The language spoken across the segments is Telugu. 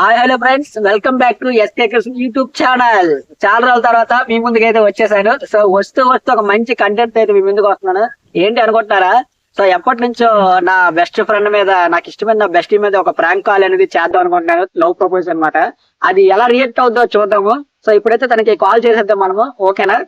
Hi hello friends. Welcome back to SK YouTube channel. చాలా రోజుల తర్వాత మీ ముందుకు అయితే వచ్చేసాను. సో వస్తూ వస్తూ ఒక మంచి కంటెంట్ అయితే మీ ముందుకు వస్తున్నాను. ఏంటి అనుకుంటున్నారా? సో ఎప్పటి నుంచో నా బెస్ట్ ఫ్రెండ్ మీద నాకు ఇష్టమైన నా బెస్ట్ మీద ఒక ప్రాంక్ కాల్ అనేది చేద్దాం అనుకుంటున్నాను. లవ్ ప్రపోజ్ అన్నమాట. అది ఎలా రియాక్ట్ అవుతుందో చూద్దాము. సో ఇప్పుడైతే తనకి కాల్ చేసేద్దాం మనము. ఓకేనా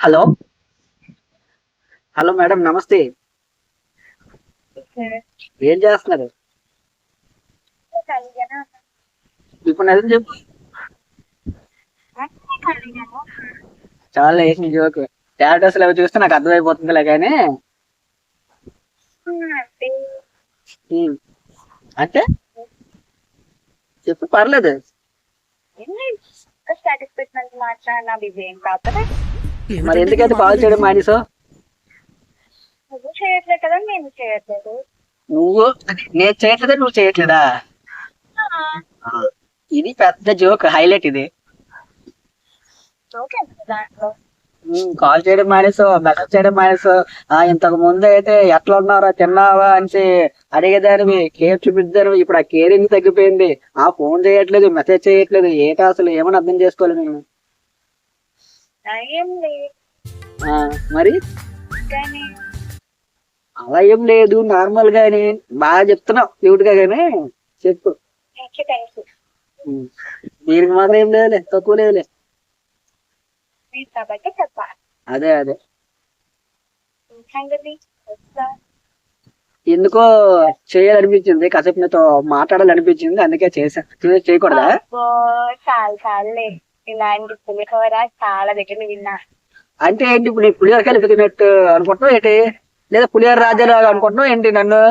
హలో. హలో మేడం నమస్తే. ఏం చేస్తున్నారు? ఇప్పుడు నిజం చెప్పు. చాలా వేసిన జోక్. స్టేటస్ అవి చూస్తే నాకు అర్థమైపోతుందిలే కానీ. అంటే? చెప్పు పర్లేదు. సాటిస్ఫాక్షన్ మాట్లాడినా బిజీ ఏం కాకపోతే మరి ఎందుకైతే కాల్ చేయడం మానేసో? నువ్వు చేయట్లేదు కదా నేను చేయట్లేదు. నువ్వు నేను చేయట్లేదా నువ్వు చేయట్లేదా? ఇది పెద్ద జోక్ హైలైట్ ఇది. కాల్ చేయడం మానేసో మెసేజ్ చేయడం మానేసో. ఆ ఇంతకు ముందు అయితే ఎట్లా ఉన్నారా తిన్నావా అని అడిగేదానివి కేర్ చూపిద్దాను ఇప్పుడు ఆ కేరింగ్ తగ్గిపోయింది? ఆ ఫోన్ చేయట్లేదు మెసేజ్ చేయట్లేదు. ఏంటో అసలు ఏమని అర్థం చేసుకోవాలి నేను? మరి? అలా ఏం లేదు నార్మల్ గాని. బాగా చెప్తున్నావు క్యూట్గా గానీ. చెప్పు. దీనికి మాత్రం ఏం లేదులే తక్కువ లేదులే. అదే అదే. ఎందుకో చేయాలనిపించింది కాసేపు నీతో మాట్లాడాలనిపించింది అందుకే చేసా చేయకూడదా? ఇలాంటి పులిహోర చాలా దగ్గర విన్నా. అంటే ఏంటి ఇప్పుడు నీ పులిహోర కలిపి తిన్నట్టు అనుకుంటున్నావు ఏంటి? లేదా పులిహోర రాజారావు అనుకుంటున్నావు ఏంటి నన్ను?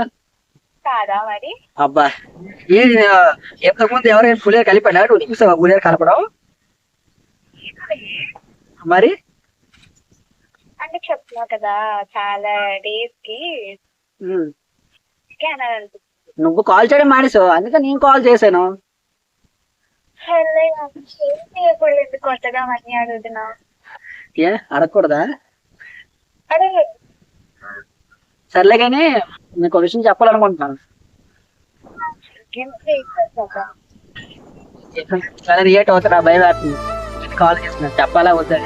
కాదా మరి? అబ్బా ఈ ఎంతకు ముందు ఎవరైనా పులిహోర కలిపాడా నువ్వు చూసావా పులిహోర కలపడం? మరి? అంటే చెప్తున్నావు కదా చాలా డేస్కి నువ్వు కాల్ చేయడం మానేసావు అందుకే నేను కాల్ చేశాను. ఏం చేయకూడదు కొత్తగా మనీ అడుగుతున్నా? ఏ అడగకూడదా? అడగ సర్లే కానీ నీకు ఒక విషయం చెప్పాలనుకుంటున్నాను. రియేట్ అవుతారా భయం వేస్తుంది. కాల్ చేస్తున్నా చెప్పాలా వద్దా?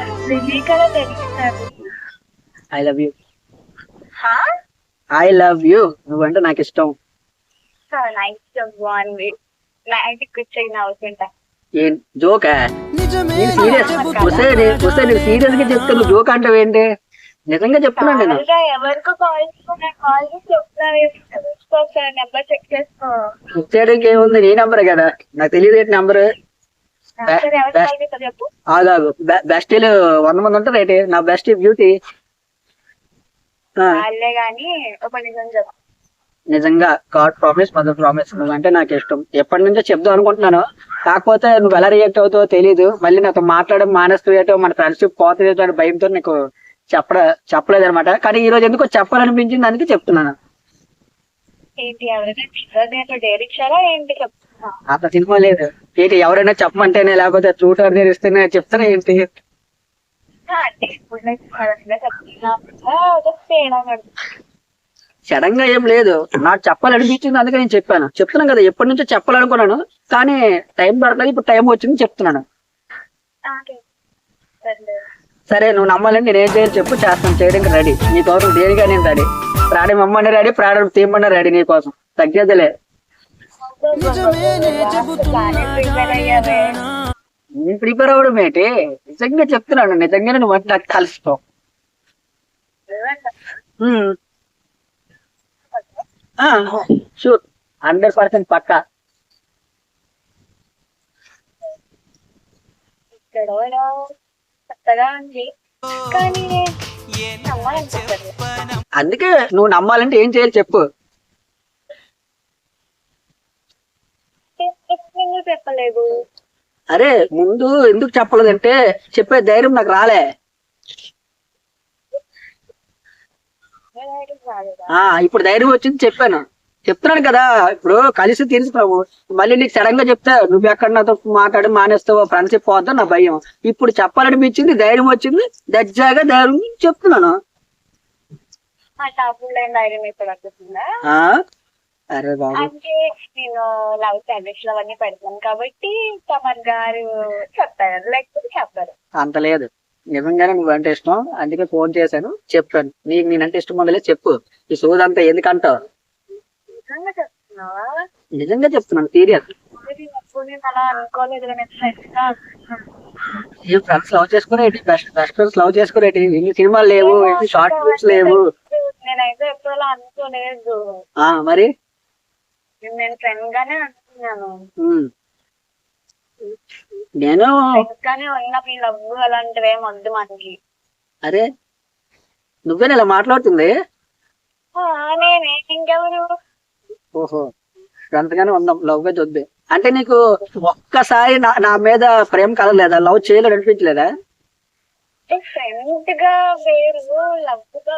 I love you I love you నువ్వంటే నాకు ఇష్టం నైట్ కూర్చొని ఏం జోకా? నేను సీరియస్ వస్తే నేను- వస్తే నేను సీరియస్గా నువ్వు జోక్ అంటావు ఏంటి? నిజంగా చెప్తున్నాను నేను. చెక్ ఏముంది నీ నంబర్ కదా. నాకు తెలియదు ఏంటి నంబర్. ఆగాగు బెస్ట్ వంద మంది ఉంటారు ఏంటి? నా బెస్ట్ బ్యూటీ. గాని ఒక నిజం నిజంగా గాడ్ ప్రామిస్ మదర్ ప్రామిస్ నువ్వంటే నాకు ఇష్టం. ఎప్పటి నుంచో చెప్దాం అనుకుంటున్నాను. కాకపోతే నువ్వు ఎలా రియాక్ట్ అవుతావో తెలియదు మళ్ళీ నాతో మాట్లాడడం మానేస్తూ మన ఫ్రెండ్షిప్ పోతుంది అనే భయంతో నీకు చెప్పడ చెప్పలేదు అనమాట కానీ ఈ రోజు ఎందుకో చెప్పాలనిపించింది అందుకే చెప్తున్నాను. అంత సినిమా లేదు. ఏంటి ఎవరైనా చెప్పమంటేనే లేకపోతే చూటర్ తెరిస్తేనే చెప్తానే ఏంటి? అంటే ఇప్పుడు నాకు సడన్గా చెప్తున్నా ఒక తేడా కడుతుంది సడన్గా ఏం లేదు. నాకు చెప్పాలనిపించింది అందుకే నేను చెప్పాను. చెప్తున్నాను కదా ఎప్పటి నుంచో చెప్పాలనుకున్నాను కానీ టైం పడలేదు ఇప్పుడు టైం వచ్చింది చెప్తున్నాను. సరే నువ్వు నమ్మాలంటే నేను ఏం చేయాలి చెప్పు చేస్తాను చేయడానికి రెడీ. నీ కోసం దేనిగా నేను రెడీ. ప్రాణం అమ్మని రెడీ ప్రాణం తీయమని రెడీ నీ కోసం. తగ్గేదిలే. నేను ప్రిపేర్ అవ్వడం ఏంటి? నిజంగా చెప్తున్నాను నిజంగానే నువ్వు అంటే నాకు కలుస్తావు షూర్ హండ్రెడ్ పర్సెంట్ పక్కా. అందుకే నువ్వు నమ్మాలంటే ఏం చేయాలి చెప్పు. చెప్పలేదు? అరే ముందు ఎందుకు చెప్పలేదంటే చెప్పే ధైర్యం నాకు రాలే. ఆ ఇప్పుడు ధైర్యం వచ్చింది చెప్పాను. చెప్తున్నాను కదా ఇప్పుడు కలిసి తీర్చుకున్నాము మళ్ళీ నీకు సడన్గా చెప్తే నువ్వు ఎక్కడ నాతో మాట్లాడి మానేస్తావో ఫ్రెండ్షిప్ పోద్దా నా భయం. ఇప్పుడు చెప్పాలనిపించింది ధైర్యం వచ్చింది దర్జాగా ధైర్యం చెప్తున్నాను. అరే బాబు. అంటే నేను లవ్ సర్వీస్ అవన్నీ పెడతాను కాబట్టి తమర్ గారు చెప్తారు లేకపోతే చెప్పారు. అంత లేదు. నిజంగానే నువ్వంటే ఇష్టం. అందుకే ఫోన్ చేశాను. చెప్పాను. నీకు నేనంటే ఇష్టం మొదలే చెప్పు. ఈ సోదంతా ఎందుకంటావు నిజంగా చెప్తున్నాను సీరియస్. ఈ ఫ్రెండ్స్ లవ్ చేసుకునేటి బెస్ట్ బెస్ట్ ఫ్రెండ్స్ లవ్ చేసుకునేటి ఇన్ని సినిమాలు లేవు ఇన్ని షార్ట్ ఫిల్మ్స్ లేవు. నేనైతే ఎప్పుడు అలా అనుకోలేదు. ఆ మరి? నేను ఫ్రెండ్ గానే అనుకున్నాను. నేను ఉన్న మీ లవ్ అలాంటివి ఏం వద్దు మనకి. అరే నువ్వేనా ఇలా మాట్లాడుతుంది? ఆ, నేనే ఇంకెవరు ఓహో అంతగానే ఉందాం లవ్గా చూద్ది. అంటే నీకు ఒక్కసారి నా నా మీద ప్రేమ కలగలేదా? లవ్ చేయలేదు అనిపించలేదా? ఫ్రెండ్గా వేరు లవ్గా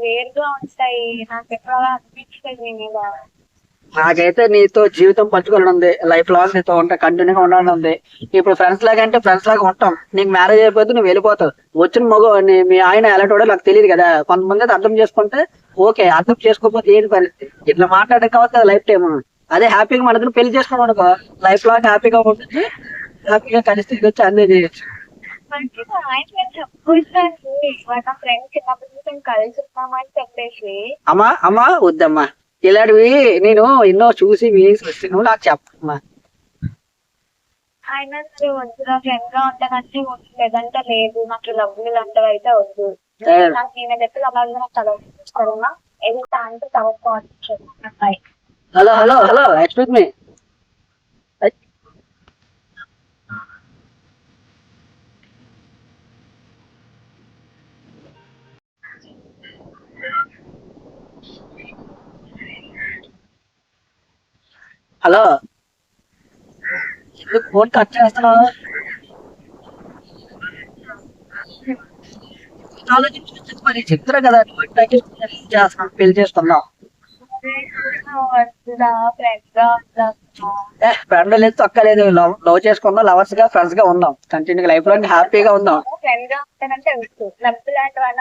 వేరుగా ఉంటాయి. నాకు ఎక్కడ అనిపించలేదు నీ మీద. నాకైతే నీతో జీవితం పంచుకోవాలని ఉంది. లైఫ్ లాంగ్ నీతో ఉంటా కంటిన్యూగా ఉండాలని ఉంది. ఇప్పుడు ఫ్రెండ్స్ లాగా అంటే ఫ్రెండ్స్ లాగా ఉంటాం. నీకు మ్యారేజ్ అయిపోతే నువ్వు వెళ్ళిపోతావు. వచ్చిన మగ మీ ఆయన ఎలాంటి నాకు తెలియదు కదా. కొంతమంది అయితే అర్థం చేసుకుంటే ఓకే అర్థం చేసుకోకపోతే ఏంటి పరిస్థితి? ఇట్లా మాట్లాడక కావచ్చు కదా లైఫ్ టైం అదే హ్యాపీగా మన ఇద్దరు పెళ్ళి చేసుకున్నాం అనుకో లైఫ్ లాంగ్ హ్యాపీగా ఉంటుంది హ్యాపీగా కలిసి వచ్చి అన్నీ చేయొచ్చు. అమ్మా అమ్మా వద్దమ్మా. ఇలాంటివి నేను ఎన్నో చూసి చూసి నువ్వు నాకు చెప్పమ్మా. ఆయన సరే వద్దు నా ఫ్రెండ్గా ఉంటానంటే వద్దు లేదంటే లేదు నాకు లవ్లీ లాంటివి అయితే వద్దు. నాకు నేను చెప్పి అలాగే నాకు ఏది అంటే చదువుకోవచ్చు hello hello hello excuse me hello. ఎందుకు ఫోన్ కట్ చేస్తున్నావు? ఆలోచించి మరి చెప్తారా కదా నువ్వు అట్టాగే చేస్తున్నావు? పెళ్ళి ఫ్రెండ్ లేదు తొక్కలేదు లవ్ లవ్ చేసుకుందాం లవర్స్గా ఫ్రెండ్స్గా ఉందాం కంటిన్యూ లైఫ్లో హ్యాపీగా ఉందాం ఫ్రెండ్గా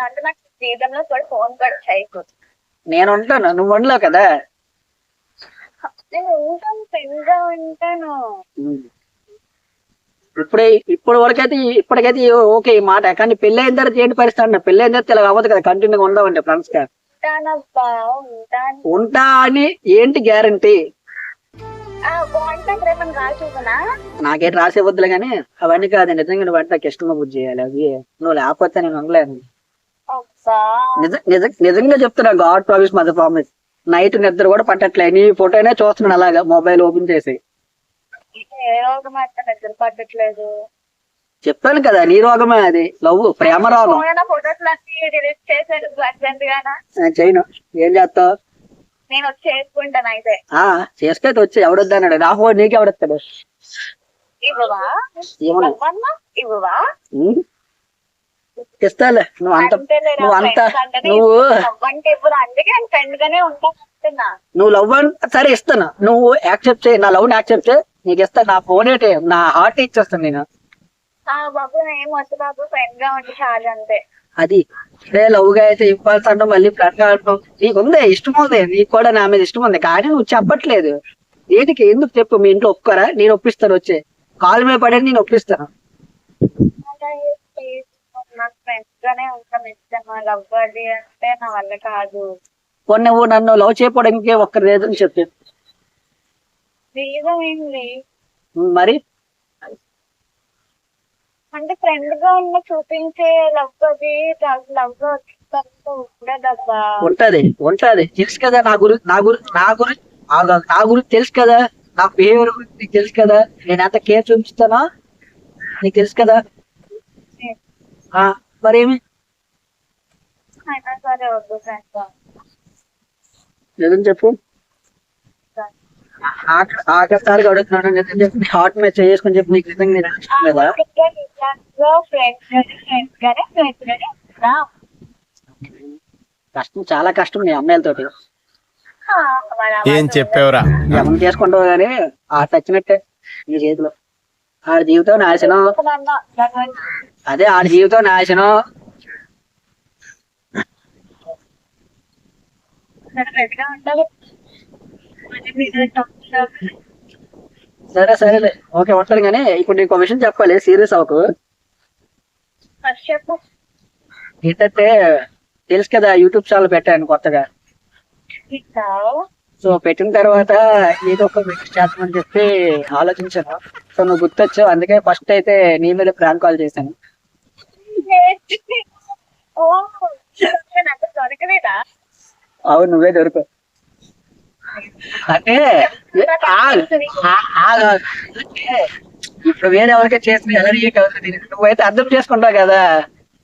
అంటే నాకు జీవితంలో ఫోన్ కూడా నేను ఉంటాను నువ్వు ఉండలేవు కదా. నేను ఉంటాను ఫ్రెండ్గా ఉంటాను ఇప్పుడే ఇప్పుడు వరకైతే ఇప్పటికైతే ఓకే ఈ మాట. కానీ పెళ్ళి అయిన తర్వాత ఏంటి పరిస్థితి అన్న పెళ్ళి అయిన తర్వాత ఇలా అవ్వదు కదా కంటిన్యూగా ఉందామంటే ఫ్రెండ్స్గా. ఉంటానబ్బా ఉంటాను. ఉంటా అని ఏంటి గ్యారంటీ? రాసి నాకేంటి రాసే వద్దులే కానీ అవన్నీ కాదు నిజంగా నువ్వు అంటే నాకు ఇష్టంగా బుద్ధి చేయాలి అవి. నువ్వు లేకపోతే నేను ఉండలేను. నిజ నిజంగా చెప్తున్నా God promise mother promise. Night నిద్ర కూడా పట్టట్లే. నీ ఫోటోనే చూస్తున్నాను అలాగా మొబైల్ ఓపెన్ చేసి. పట్టట్లేదు? చెప్పాను కదా నీ రోగమే అది. లవ్ ప్రేమ రోగం. చేయను. ఏం చేస్తావు? నేను వచ్చి చేసుకుంటాను అయితే. ఆ చేసుకైతే వచ్చి. ఎవడొద్దన్నాడు నా ఫోన్ నీకు ఎవడొస్తాడు ఇవ్వవా? ఇవ్వవా. ఇస్తాలే. నువ్వు అంత నువ్వు అంత నువ్వు నువ్వు లవ్ సరే ఇస్తాను. నువ్వు యాక్సెప్ట్ చేయి. నా లవ్ యాక్సెప్ట్ చేయి. నీకు ఇస్తాను నా ఫోన్ ఏంటి? నా హార్ట్ ఇచ్చేస్తాను నేను. అది. ఇదే లవ్గా అయితే ఇవ్వాల్సి అంటాం మళ్ళీ ఫ్రెండ్గా అంటాం నీకు ఉంది ఇష్టం ఉంది. నీకు కూడా నా మీద ఇష్టం ఉంది. కానీ నువ్వు చెప్పట్లేదు. ఏంటికి ఎందుకు చెప్పు? మీ ఇంట్లో ఒప్పుకోరా? నేను ఒప్పిస్తాను వచ్చే. కాల్ మీద పడేది నేను ఒప్పిస్తాను. నాకు ఫ్రెండ్స్ గానే ఉంటాను ఇష్టం. లవ్ అది అంటే నా వల్ల కాదు. కొన్ని నువ్వు నన్ను లవ్ చేయకపోవడానికి ఒక్క రీజన్ చెప్పు. రీజన్ ఏంటి మరి? అంటే ఫ్రెండ్గా ఉన్న చూపించే లవ్ అది లవ్ ఉండదబ్బా. ఉంటది ఉంటది. తెలుసు కదా నా గురి నా గురి నా గురి ఆగు, నా గురించి తెలుసు కదా? నా బిహేవియర్ గురించి నీకు తెలుసు కదా? నేను ఎంత కేర్ చూపిస్తానో? నీకు తెలుసు కదా? మరేమి నిజం చెప్పు. ఆఖ- ఆఖరిసారిగా అడుగుతున్నాను నిజం చెప్పు. నీ హార్ట్ మీద చేసుకొని చెప్పు నీకు నిజంగా నేను ఉంటాం. కష్టం చాలా కష్టం నీ అమ్మాయిలతోటి. ఆ, మరి ఏం చెప్పావురా? ఎవరు చేసుకుంటావు కానీ ఆ చచ్చినట్టే నీ చేతిలో. ఆడ జీవితం నాశనం. అదే ఆడ జీవితం నాశనం. సరే సరేలే. ఓకే ఉంటాను కానీ ఇప్పుడు నీకు విషయం చెప్పాలి. సీరియస్ చెప్పు. ఏంటంటే తెలుసు కదా యూట్యూబ్ ఛానల్ పెట్టాను కొత్తగా. సో పెట్టిన తర్వాత ఏదో ఒక వీడియో చేద్దామని చెప్పి ఆలోచించాను. సో నువ్వు గుర్తొచ్చావు. అందుకే ఫస్ట్ అయితే నీ మీద ప్రాంక్ కాల్ చేశాను. ఓ నాకు దొరకలేదా? అవును నువ్వే దొరుకు. అంటే ఇప్పుడు వేరే ఎవరికై చేసిన ఎలా రియాక్ట్ అవుతుంది నువ్వైతే అర్థం చేసుకుంటావు కదా.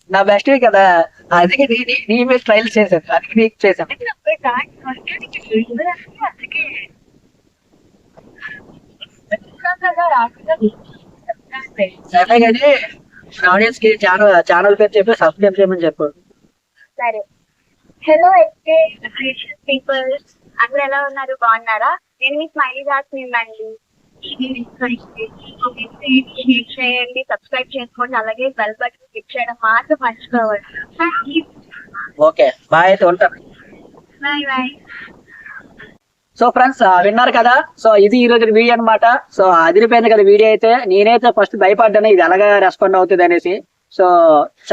నా బెస్ట్ కదా. అందుకే నీ నీ- మీద ట్రైల్ చేశాను. అందుకే నీకు చేశాను. సరే కానీ ఆడియన్స్కి ఛానల్ ఛానల్ పేరు చెప్పి సబ్స్క్రైబ్ చేయమని చెప్పు సరే. హలో ఎస్కే క్రియేషన్ పీపుల్ అందరూ ఎలా ఉన్నారు? బాగున్నారా? నేను మీ స్మైలీ దాస్ షేర్ చేయండి సబ్స్క్రైబ్ చేసుకోండి అలాగే బెల్ బటన్ క్లిక్ చేయడం మాత్రం మర్చిపోవద్దు. ఓకే బాయ్ ఉంటాను bye bye so friends uh, విన్నారు కదా? సో ఇది ఈ రోజు వీడియో అనమాట సో అదిరిపోయింది కదా వీడియో అయితే. నేనైతే ఫస్ట్ భయపడ్డాను ఇది ఎలాగా రెస్పాండ్ అవుతుంది అనేసి. సో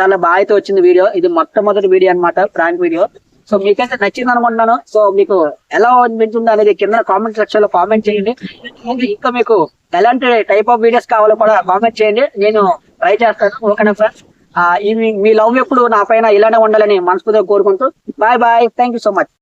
చాలా బాగా అయితే వచ్చింది వీడియో. ఇది మొట్టమొదటి వీడియో అన్నమాట ప్రాంక్ వీడియో. సో మీకైతే నచ్చింది అనుకుంటున్నాను. సో మీకు ఎలా అనిపించింది అనేది కింద కామెంట్ సెక్షన్లో కామెంట్ చేయండి. ఇంకా- మీకు ఎలాంటి టైప్ ఆఫ్ వీడియోస్ కావాలో కూడా కామెంట్ చేయండి. నేను ట్రై చేస్తాను. ఓకేనా ఫ్రెండ్స్ uh, ఈ మీ- లవ్ ఎప్పుడు నా పైన ఇలానే ఉండాలని మనస్ఫూర్తిగా కోరుకుంటూ. Bye bye thank you so much